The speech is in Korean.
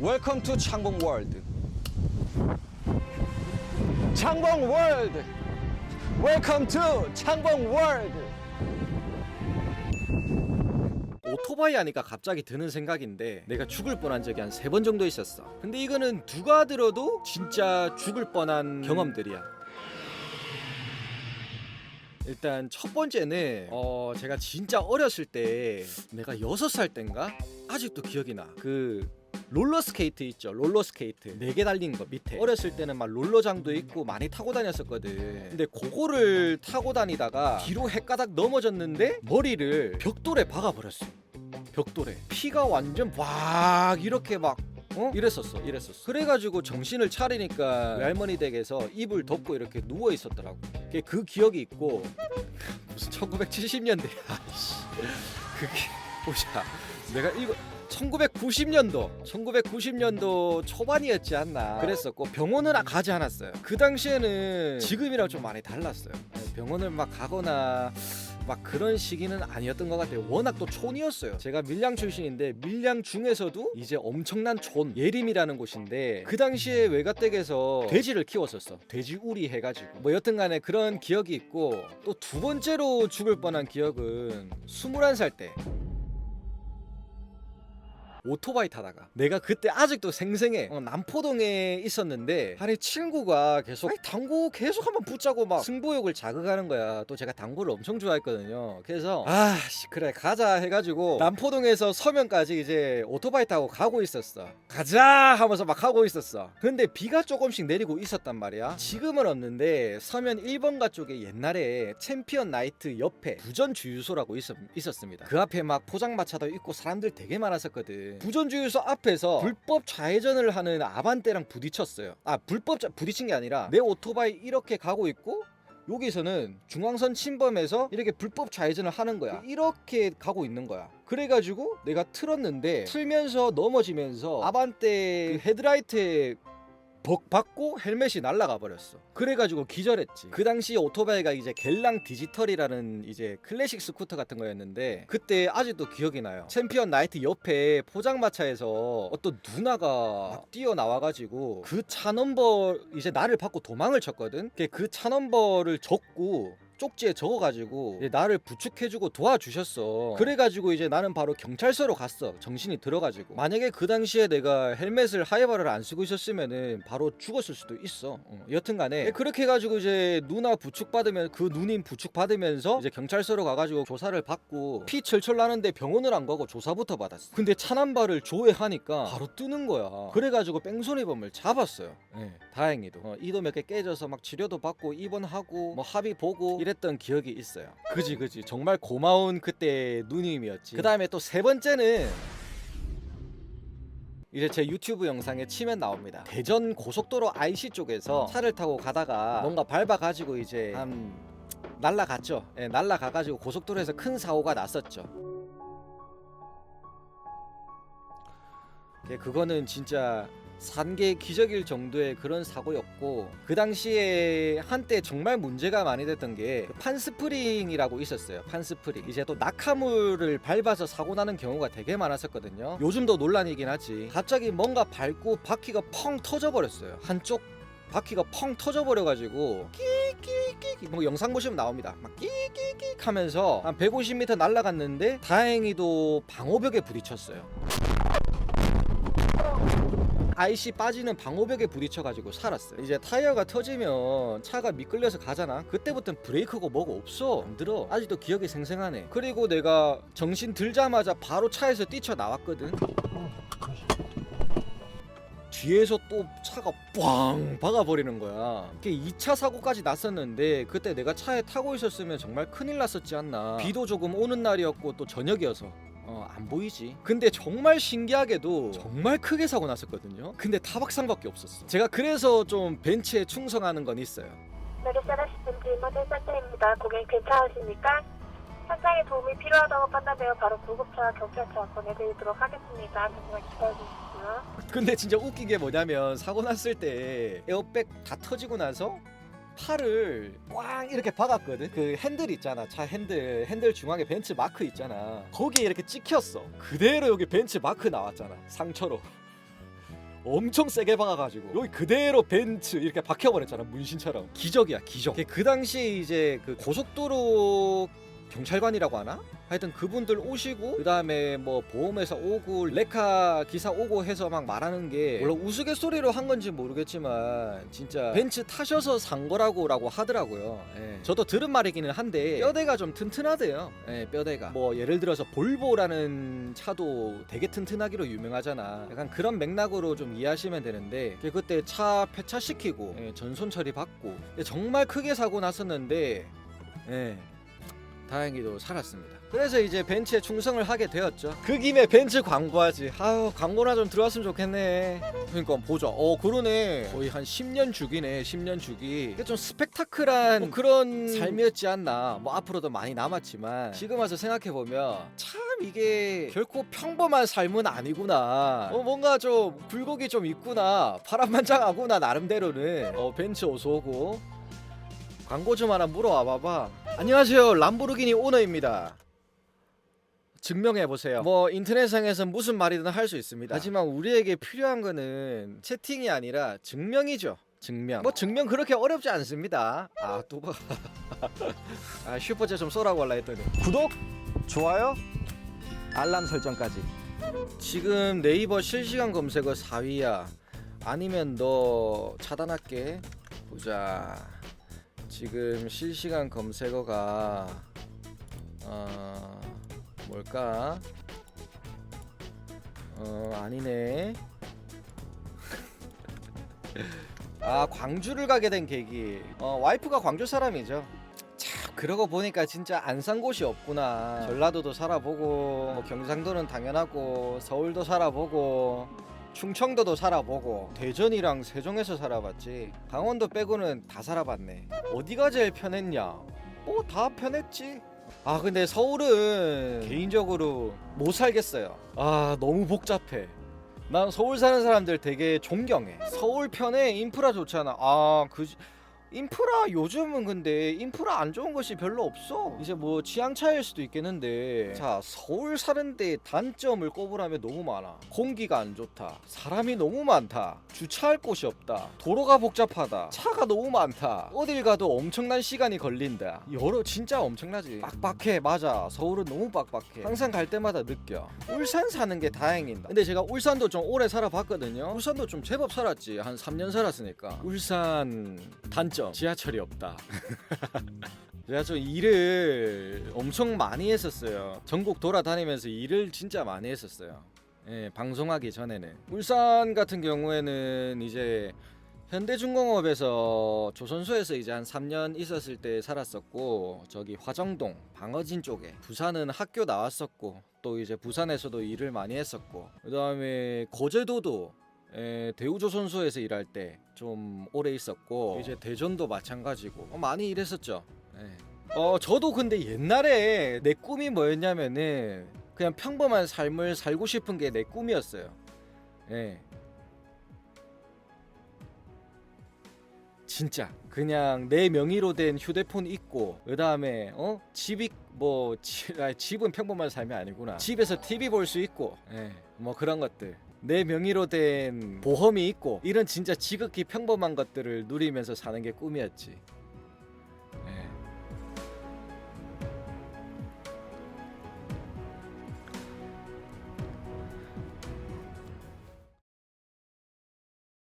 웰컴 투 창봉 월드 창봉 월드 웰컴 투 창봉 월드 오토바이 하니까 갑자기 드는 생각인데 내가 죽을 뻔한 적이 한 세 번 정도 있었어. 근데 이거는 누가 들어도 진짜 죽을 뻔한 경험들이야. 일단 첫 번째는 어 제가 진짜 어렸을 때 내가 여섯 살 땐가? 아직도 기억이 나그 롤러 스케이트 있죠. 롤러 스케이트. 네 개 달린 거 밑에. 어렸을 때는 막 롤러장도 있고 많이 타고 다녔었거든. 근데 그거를 타고 다니다가 뒤로 헷가닥 넘어졌는데 머리를 벽돌에 박아버렸어. 벽돌에. 피가 완전 막 이렇게 막 어? 이랬었어 이랬었어. 그래가지고 정신을 차리니까 외할머니 댁에서 이불 덮고 이렇게 누워 있었더라고. 그게 그 기억이 있고 무슨 1970년대. 아씨. 그게 보자. 내가 이거 1990년도 1990년도 초반이었지 않나 그랬었고 병원을 가지 않았어요 그 당시에는 지금이랑 좀 많이 달랐어요 병원을 막 가거나 막 그런 시기는 아니었던 것 같아요. 워낙 또 촌이었어요. 제가 밀양 출신인데 밀양 중에서도 이제 엄청난 촌 예림이라는 곳인데 그 당시에 외가댁에서 돼지를 키웠었어. 돼지 우리 해가지고 뭐 여튼간에 그런 기억이 있고 또 두 번째로 죽을 뻔한 기억은 21살 때 오토바이 타다가 내가 그때 아직도 생생해. 어, 남포동에 있었는데 아니 친구가 계속 아니, 당구 계속 한번 붙자고 막 승부욕을 자극하는 거야. 또 제가 당구를 엄청 좋아했거든요. 그래서 아씨 그래 가자 해가지고 남포동에서 서면까지 이제 오토바이 타고 가고 있었어. 가자 하면서 막 하고 있었어. 근데 비가 조금씩 내리고 있었단 말이야. 지금은 없는데 서면 1번가 쪽에 옛날에 챔피언 나이트 옆에 부전 주유소라고 있었, 있었습니다. 그 앞에 막 포장마차도 있고 사람들 되게 많았었거든 부전주유소 앞에서 불법 좌회전을 하는 아반떼랑 부딪혔어요. 아 불법 좌, 부딪힌 게 아니라 내 오토바이 이렇게 가고 있고 여기서는 중앙선 침범해서 이렇게 불법 좌회전을 하는 거야. 이렇게 가고 있는 거야. 그래가지고 내가 틀었는데 틀면서 넘어지면서 아반떼 그 헤드라이트에 벅 받고 헬멧이 날아가 버렸어. 그래가지고 기절했지. 그 당시 오토바이가 이제 갤랑 디지털이라는 이제 클래식 스쿠터 같은 거였는데 그때 아직도 기억이 나요. 챔피언 나이트 옆에 포장마차에서 어떤 누나가 막 뛰어 나와가지고 그 차 넘버 이제 나를 받고 도망을 쳤거든. 그 차 넘버를 적고 쪽지에 적어가지고 이제 나를 부축해주고 도와주셨어. 그래가지고 이제 나는 바로 경찰서로 갔어. 정신이 들어가지고. 만약에 그 당시에 내가 헬멧을 하이바를 안 쓰고 있었으면은 바로 죽었을 수도 있어. 어, 여튼간에 그렇게 해가지고 이제 누나 부축 받으면 그 누님 부축 받으면서 이제 경찰서로 가가지고 조사를 받고 피 철철 나는데 병원을 안 가고 조사부터 받았어. 근데 차남발을 조회하니까 바로 뜨는 거야. 그래가지고 뺑소니범을 잡았어요. 예, 다행히도 어, 이도 몇 개 깨져서 막 치료도 받고 입원하고 뭐 합의 보고 이랬던 기억이 있어요. 그지 그지 정말 고마운 그때 누님이었지. 그 다음에 또 세 번째는 이제 제 유튜브 영상에 치면 나옵니다. 대전 고속도로 IC 쪽에서 차를 타고 가다가 뭔가 밟아가지고 이제 한 날라갔죠. 예, 날라가가지고 고속도로에서 큰 사고가 났었죠. 예, 그거는 진짜 산계 기적일 정도의 그런 사고였고 그 당시에 한때 정말 문제가 많이 됐던 게그 판스프링이라고 있었어요 판스프링. 이제 또 낙하물을 밟아서 사고 나는 경우가 되게 많았었거든요. 요즘도 논란이긴 하지. 갑자기 뭔가 밟고 바퀴가 펑 터져 버렸어요. 한쪽 바퀴가 펑 터져 버려가지고 끼끼끼 뭐 영상 보시면 나옵니다. 막 끼끼끼 하면서 한 150m 날아갔는데 다행히도 방호벽에 부딪혔어요 IC 빠지는 방호벽에 부딪혀가지고 살았어요. 이제 타이어가 터지면 차가 미끌려서 가잖아. 그때부터는 브레이크고 뭐고 없어. 안 들어. 아직도 기억이 생생하네. 그리고 내가 정신 들자마자 바로 차에서 뛰쳐 나왔거든. 뒤에서 또 차가 꽝 박아버리는 거야. 그게 2차 사고까지 났었는데 그때 내가 차에 타고 있었으면 정말 큰일 났었지 않나. 비도 조금 오는 날이었고 또 저녁이어서 어, 안 보이지. 근데 정말 신기하게도 정말 크게 사고 났었거든요. 근데 타박상밖에 없었어. 제가 그래서 좀 벤츠에 충성하는 건 있어요. 메르세데스 벤츠 이머전 센터입니다. 고객 괜찮으십니까? 현장에 도움이 필요하다고 판단되어 바로 구급차와 경찰차 보내드리도록 하겠습니다. 잠시만 기다려주시고요. 근데 진짜 웃긴 게 뭐냐면 사고 났을 때 에어백 다 터지고 나서 팔을 꽝 이렇게 박았거든. 그 핸들 있잖아. 차 핸들 핸들 중앙에 벤츠 마크 있잖아. 거기에 이렇게 찍혔어. 그대로 여기 벤츠 마크 나왔잖아 상처로. 엄청 세게 박아가지고. 여기 그대로 벤츠 이렇게 박혀버렸잖아 문신처럼. 기적이야 기적. 그 당시에 이제 그 고속도로 경찰관이라고 하나? 하여튼 그분들 오시고 그 다음에 뭐 보험회사 오고 레카 기사 오고 해서 막 말하는 게 물론 우스갯소리로 한 건지 모르겠지만 진짜 벤츠 타셔서 산 거라고라고 하더라고요 예. 저도 들은 말이기는 한데 뼈대가 좀 튼튼하대요 예, 뼈대가 뭐 예를 들어서 볼보라는 차도 되게 튼튼하기로 유명하잖아 약간 그런 맥락으로 좀 이해하시면 되는데 그때 차 폐차시키고 예, 전손 처리 받고 정말 크게 사고 났었는데 예. 다행히도 살았습니다. 그래서 이제 벤츠에 충성을 하게 되었죠. 그 김에 벤츠 광고하지. 아유 광고나 좀 들어왔으면 좋겠네. 그러니까 보자. 어 그러네. 거의 한 10년 주기네. 10년 주기. 이게 좀 스펙타클한 뭐 그런 삶이었지 않나. 뭐 앞으로도 많이 남았지만 지금 와서 생각해 보면 참 이게 결코 평범한 삶은 아니구나. 어 뭔가 좀 굴곡이 좀 있구나. 파란만장하구나 나름대로는. 어 벤츠 어서 오고. 광고 좀 하나 물어와 봐봐. 안녕하세요. 람보르기니 오너입니다. 증명해 보세요. 뭐 인터넷상에서 무슨 말이든 할 수 있습니다. 하지만 우리에게 필요한 거는 채팅이 아니라 증명이죠. 증명. 뭐 증명 그렇게 어렵지 않습니다. 아 또 봐. 아 슈퍼챗 좀 쏘라고 할라 했더니 구독, 좋아요, 알람 설정까지. 지금 네이버 실시간 검색어 4위야. 아니면 너 차단할게. 보자. 지금 실시간 검색어가 어 뭘까? 어 아니네. 아 광주를 가게 된 계기. 어 와이프가 광주 사람이죠. 참 그러고 보니까 진짜 안 산 곳이 없구나. 전라도도 살아보고 뭐 경상도는 당연하고 서울도 살아보고 충청도도 살아보고 대전이랑 세종에서 살아봤지 강원도 빼고는 다 살아봤네. 어디가 제일 편했냐? 뭐다 편했지. 아 근데 서울은 개인적으로 못 살겠어요. 아 너무 복잡해. 난 서울 사는 사람들 되게 존경해. 서울 편에 인프라 좋잖아? 아그 인프라 요즘은 근데 인프라 안 좋은 것이 별로 없어. 이제 뭐 취향 차이일 수도 있겠는데. 자 서울 사는데 단점을 꼽으라면 너무 많아. 공기가 안 좋다. 사람이 너무 많다. 주차할 곳이 없다. 도로가 복잡하다. 차가 너무 많다. 어딜 가도 엄청난 시간이 걸린다. 여러 진짜 엄청나지. 빡빡해. 맞아. 서울은 너무 빡빡해. 항상 갈 때마다 느껴. 울산 사는 게 다행이다. 근데 제가 울산도 좀 오래 살아봤거든요. 울산도 좀 제법 살았지. 한 3년 살았으니까. 울산 단점 지하철이 없다. 제가 좀 일을 엄청 많이 했었어요. 전국 돌아다니면서 일을 진짜 많이 했었어요. 예, 방송하기 전에는. 울산 같은 경우에는 이제 현대중공업에서 조선소에서 이제 한 3년 있었을 때 살았었고 저기 화정동 방어진 쪽에 부산은 학교 나왔었고 또 이제 부산에서도 일을 많이 했었고 그 다음에 거제도도 에, 대우조선소에서 일할 때 좀 오래 있었고 이제 대전도 마찬가지고 어, 많이 일했었죠. 예. 어 저도 근데 옛날에 내 꿈이 뭐였냐면은 그냥 평범한 삶을 살고 싶은 게 내 꿈이었어요. 예. 진짜 그냥 내 명의로 된 휴대폰 있고 그 다음에 어 집이 뭐 지, 아니, 집은 평범한 삶이 아니구나 집에서 TV 볼 수 있고 예, 뭐 그런 것들 내 명의로 된 보험이 있고 이런 진짜 지극히 평범한 것들을 누리면서 사는 게 꿈이었지